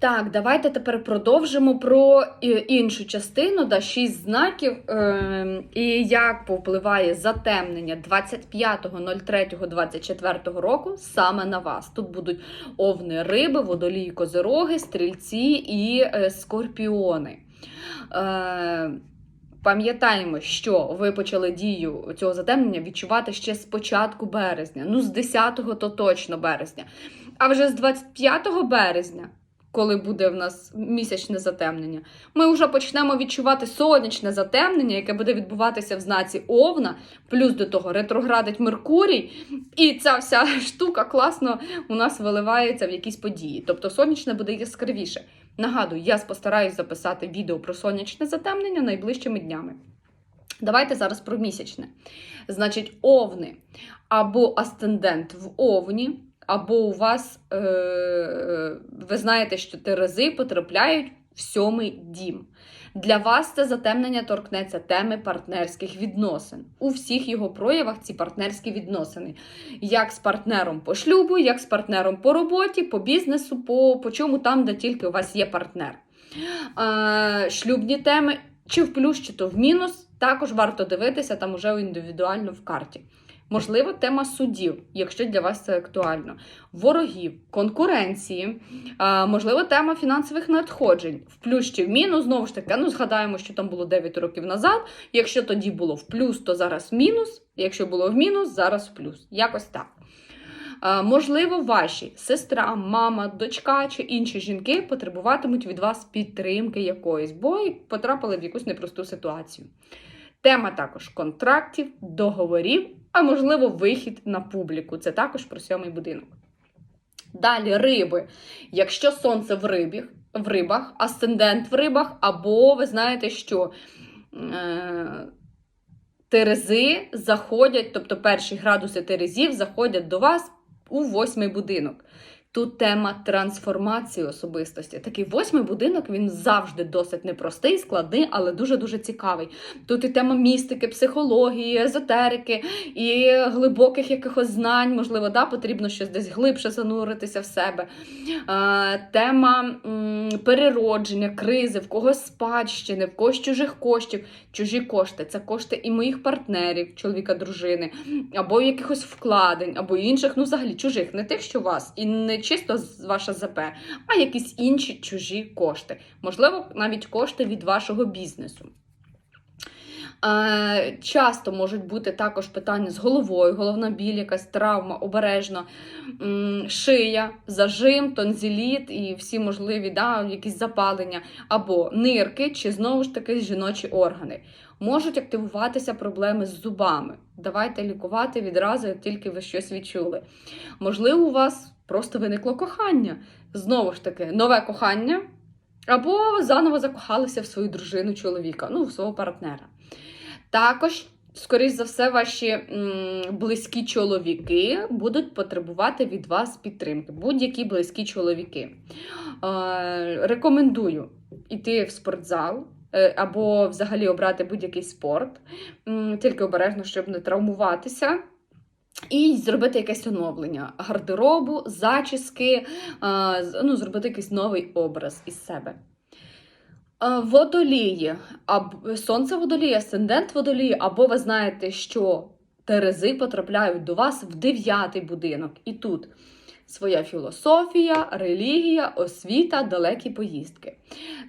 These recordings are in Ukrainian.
Так, давайте тепер продовжимо про е, іншу частину, да, шість знаків, е, і як повпливає затемнення 25.03.24 року саме на вас. Тут будуть овни риби, водолії, козироги, стрільці і е, скорпіони. Е, Пам'ятаємо, що ви почали дію цього затемнення відчувати ще з початку березня, ну з 10-го то точно березня. А вже з 25 березня коли буде в нас місячне затемнення, ми вже почнемо відчувати сонячне затемнення, яке буде відбуватися в знаці Овна, плюс до того ретроградить Меркурій, і ця вся штука класно у нас виливається в якісь події. Тобто сонячне буде яскравіше. Нагадую, я постараюсь записати відео про сонячне затемнення найближчими днями. Давайте зараз про місячне. Значить, овни або асцендент в овні або у вас, е, ви знаєте, що терези потрапляють в сьомий дім. Для вас це затемнення торкнеться теми партнерських відносин. У всіх його проявах ці партнерські відносини. Як з партнером по шлюбу, як з партнером по роботі, по бізнесу, по, по чому там, де тільки у вас є партнер. Е, шлюбні теми, чи в плюс, чи то в мінус, також варто дивитися там уже індивідуально в карті. Можливо, тема судів, якщо для вас це актуально, ворогів, конкуренції, можливо, тема фінансових надходжень, в плюс чи в мінус. Знову ж таки, ну згадаємо, що там було 9 років назад. Якщо тоді було в плюс, то зараз мінус. Якщо було в мінус, зараз в плюс. Якось так. Можливо, ваші сестра, мама, дочка чи інші жінки потребуватимуть від вас підтримки якоїсь, бо потрапили в якусь непросту ситуацію. Тема також контрактів, договорів, а можливо, вихід на публіку. Це також про сьомий будинок. Далі риби. Якщо сонце в рибах, в рибах, асцендент в рибах, або ви знаєте, що е, терези заходять, тобто перші градуси терезів заходять до вас у восьмий будинок. Тут тема трансформації особистості. Такий восьмий будинок він завжди досить непростий, складний, але дуже-дуже цікавий. Тут і тема містики, психології, езотерики, і глибоких якихось знань, можливо, да, потрібно щось десь глибше зануритися в себе. Е, тема переродження, кризи, в когось спадщини, в когось чужих коштів. Чужі кошти це кошти і моїх партнерів, чоловіка, дружини, або якихось вкладень, або інших, ну взагалі чужих, не тих, що у вас, і не чисто ваша ЗП, а якісь інші чужі кошти. Можливо, навіть кошти від вашого бізнесу. Е, Часто можуть бути також питання з головою, головна біль, якась травма, обережно, шия, зажим, тонзиліт і всі можливі да, якісь запалення, або нирки, чи знову ж таки жіночі органи. Можуть активуватися проблеми з зубами. Давайте лікувати відразу, як тільки ви щось відчули. Можливо, у вас просто виникло кохання. Знову ж таки, нове кохання. Або заново закохалися в свою дружину чоловіка, ну, в свого партнера. Також, скоріш за все, ваші м, близькі чоловіки будуть потребувати від вас підтримки. Будь-які близькі чоловіки. Е, рекомендую йти в спортзал. е, Або взагалі обрати будь-який спорт, тільки обережно, щоб не травмуватися. І зробити якесь оновлення гардеробу, зачіски, ну, зробити якийсь новий образ із себе. А, Водолії, або сонце водолії, асцендент водолії, або ви знаєте, що терези потрапляють до вас в дев'ятий будинок. І тут своя філософія, релігія, освіта, далекі поїздки.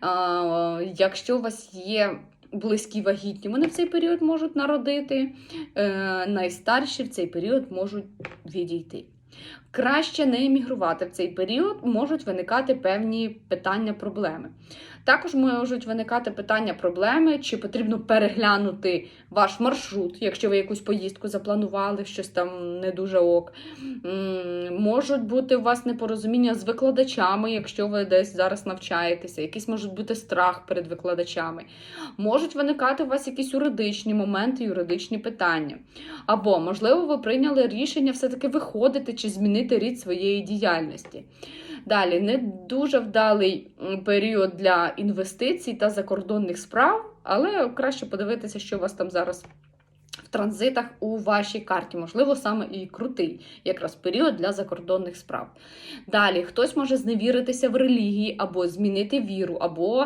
А, Якщо у вас є близькі вагітні, вони в цей період можуть народити, е, найстарші в цей період можуть відійти. Краще не емігрувати в цей період, можуть виникати певні питання, проблеми. Також можуть виникати питання, проблеми, чи потрібно переглянути ваш маршрут, якщо ви якусь поїздку запланували, щось там не дуже ок. Можуть бути у вас непорозуміння з викладачами, якщо ви десь зараз навчаєтеся, якийсь можуть бути страх перед викладачами. Можуть виникати у вас якісь юридичні моменти, юридичні питання. Або, можливо, ви прийняли рішення все-таки виходити чи змінити рід своєї діяльності. Далі не дуже вдалий період для інвестицій та закордонних справ, але краще подивитися, що у вас там зараз транзитах у вашій карті. Можливо, саме і крутий якраз період для закордонних справ. Далі хтось може зневіритися в релігії, або змінити віру, або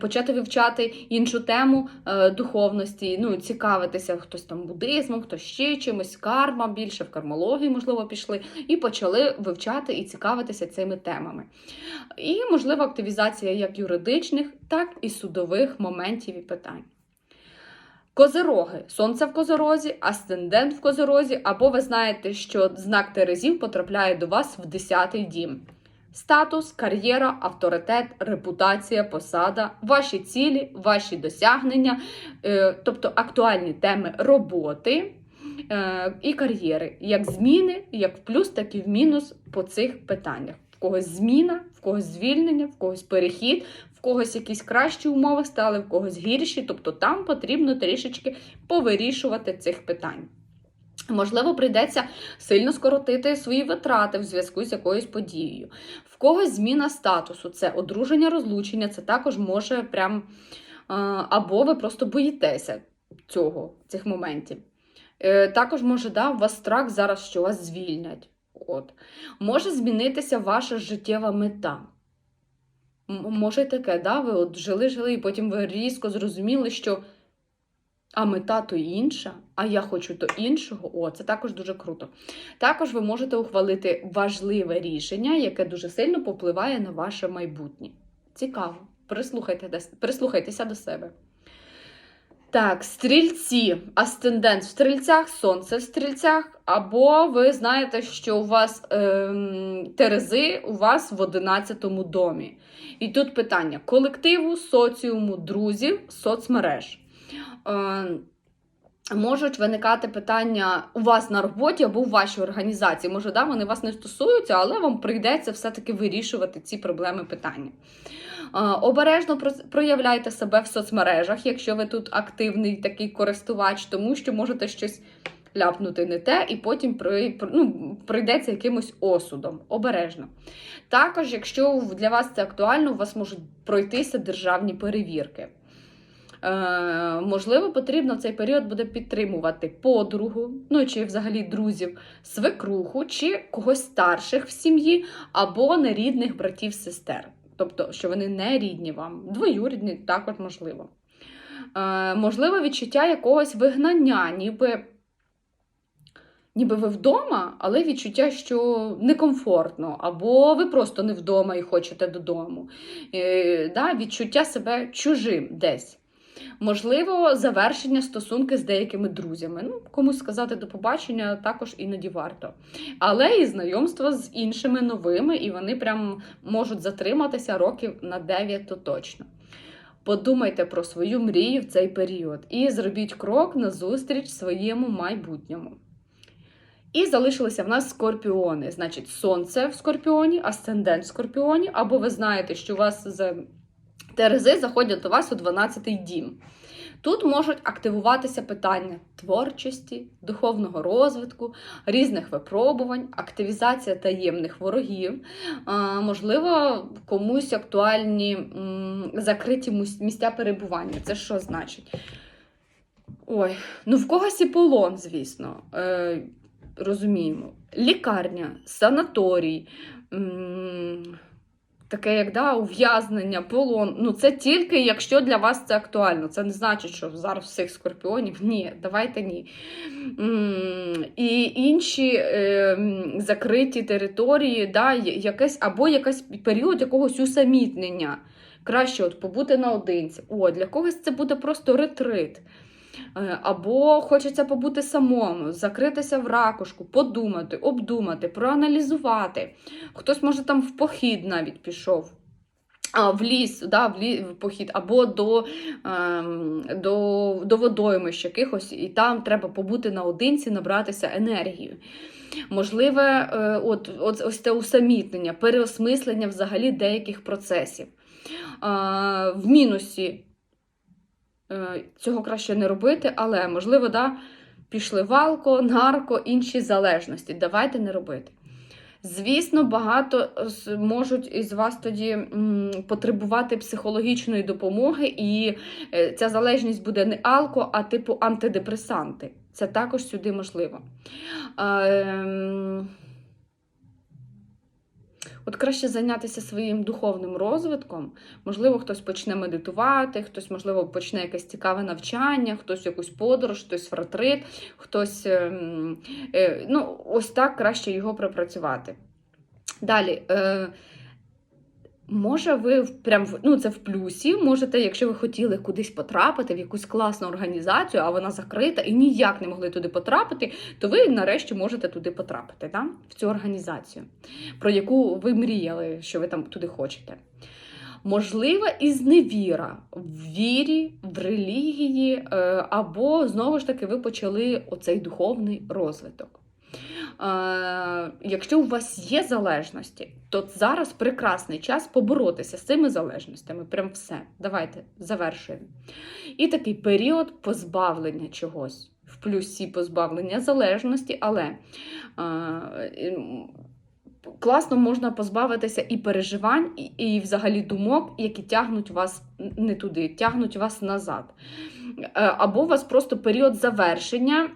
почати вивчати іншу тему е, духовності, ну, цікавитися хтось там буддизмом, хтось ще чимось, карма більше в кармологію, можливо, пішли, і почали вивчати і цікавитися цими темами. І, можливо, активізація як юридичних, так і судових моментів і питань. Козероги. Сонце в козорозі, асцендент в козорозі, або ви знаєте, що знак Терезів потрапляє до вас в 10-й дім. Статус, кар'єра, авторитет, репутація, посада, ваші цілі, ваші досягнення, е, тобто актуальні теми роботи е, і кар'єри, як зміни, як в плюс, так і в мінус по цих питаннях. В когось зміна, в когось звільнення, в когось перехід, в когось якісь кращі умови стали, в когось гірші. Тобто там потрібно трішечки повирішувати цих питань. Можливо, прийдеться сильно скоротити свої витрати в зв'язку з якоюсь подією. В когось зміна статусу, це одруження, розлучення, це також може прям. Або ви просто боїтеся цього, цих моментів. Е, Також може да, у вас страх зараз, що вас звільнять. От. Може змінитися ваша життєва мета. Може таке, да? ви от жили-жили, і потім ви різко зрозуміли, що а мета то інша, а я хочу то іншого. О, це також дуже круто. Також ви можете ухвалити важливе рішення, яке дуже сильно попливає на ваше майбутнє. Цікаво. Прислухайте, прислухайтеся до себе. Так, стрільці, асцендент в стрільцях, сонце в стрільцях, або ви знаєте, що у вас ем, терези у вас в 11 домі. І тут питання колективу, соціуму, друзів, соцмереж. Е, Можуть виникати питання у вас на роботі або у вашій організації. Може, да, вони вас не стосуються, але вам прийдеться все-таки вирішувати ці проблеми питання. Е, Обережно проявляйте себе в соцмережах, якщо ви тут активний такий користувач, тому що можете щось ляпнути не те, і потім при, ну, прийдеться якимось осудом. Обережно. Також, якщо для вас це актуально, у вас можуть пройтися державні перевірки. Е, можливо, потрібно в цей період буде підтримувати подругу, ну чи взагалі друзів, свекруху, чи когось старших в сім'ї, або нерідних братів сестер. Тобто, що вони не рідні вам, двоюрідні також можливо. Е, можливо, відчуття якогось вигнання, ніби. Ніби ви вдома, але відчуття, що некомфортно, або ви просто не вдома і хочете додому. Е, да, відчуття себе чужим десь. Можливо, завершення стосунки з деякими друзями. Ну, комусь сказати до побачення також іноді варто. Але і знайомство з іншими новими, і вони прям можуть затриматися років на 9 то точно. Подумайте про свою мрію в цей період і зробіть крок назустріч своєму майбутньому. І залишилися в нас скорпіони. Значить, сонце в скорпіоні, асцендент в скорпіоні, або ви знаєте, що у вас Терези заходять до вас у 12-й дім. Тут можуть активуватися питання творчості, духовного розвитку, різних випробувань, активізація таємних ворогів. Можливо, комусь актуальні закриті місця перебування. Це що значить? Ой, ну в когось і полон, звісно. Е, розуміємо. Лікарня, санаторій. Таке, як да, ув'язнення, полон. Ну, це тільки якщо для вас це актуально. Це не значить, що зараз всіх скорпіонів. Ні, давайте ні. І інші е, закриті території, да, якесь, або якийсь період якогось усамітнення. Краще от побути наодинці. О, для когось це буде просто ретрит. Е, Або хочеться побути самому, закритися в ракушку, подумати, обдумати, проаналізувати. Хтось, може, там в похід навіть пішов. А, в ліс, да, в, лі, в похід, або до, ем, до, до водоймищ якихось, і там треба побути наодинці, набратися енергію. Можливе, е, от, от, ось це усамітнення, переосмислення взагалі деяких процесів. А, в мінусі е, цього краще не робити, але, можливо, да, пішли в алко, нарко, інші залежності. Давайте не робити. Звісно, багато можуть із вас тоді потребувати психологічної допомоги, і е, ця залежність буде не алко, а типу антидепресанти. Це також сюди можливо. От краще зайнятися своїм духовним розвитком. Можливо, хтось почне медитувати, хтось, можливо, почне якесь цікаве навчання, хтось якусь подорож, хтось ретрит, хтось. ем, е, Ну, ось так краще його пропрацювати. Далі. Може, ви прям ну, це в плюсі. Можете, якщо ви хотіли кудись потрапити в якусь класну організацію, а вона закрита і ніяк не могли туди потрапити, то ви нарешті можете туди потрапити, да? в цю організацію, про яку ви мріяли, що ви там туди хочете. Можлива і зневіра в вірі, в релігії, е, або знову ж таки ви почали оцей духовний розвиток. Е, Якщо у вас є залежності, то зараз прекрасний час поборотися з цими залежностями. Прям все. Давайте завершуємо. І такий період позбавлення чогось. В плюсі позбавлення залежності, але е, класно можна позбавитися і переживань, і, і взагалі думок, які тягнуть вас не туди, тягнуть вас назад. Е, Або у вас просто період завершення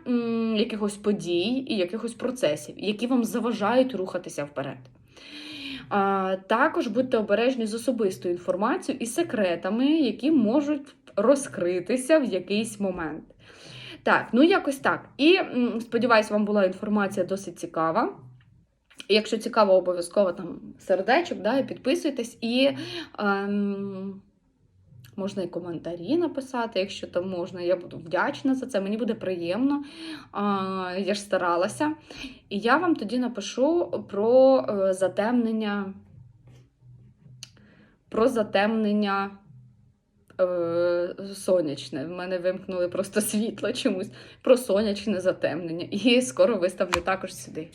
якихось подій і якихось процесів, які вам заважають рухатися вперед. Також будьте обережні з особистою інформацією і секретами, які можуть розкритися в якийсь момент. Так, ну якось так. І м, сподіваюсь, вам була інформація досить цікава. Якщо цікаво, обов'язково там сердечок, да, підписуйтесь. І ем, можна і коментарі написати, якщо там можна. Я буду вдячна за це, мені буде приємно. Я ж старалася. І я вам тоді напишу про е, затемнення. Про затемнення е, сонячне. В мене вимкнули просто світло чомусь. Про сонячне затемнення. І скоро виставлю також сюди.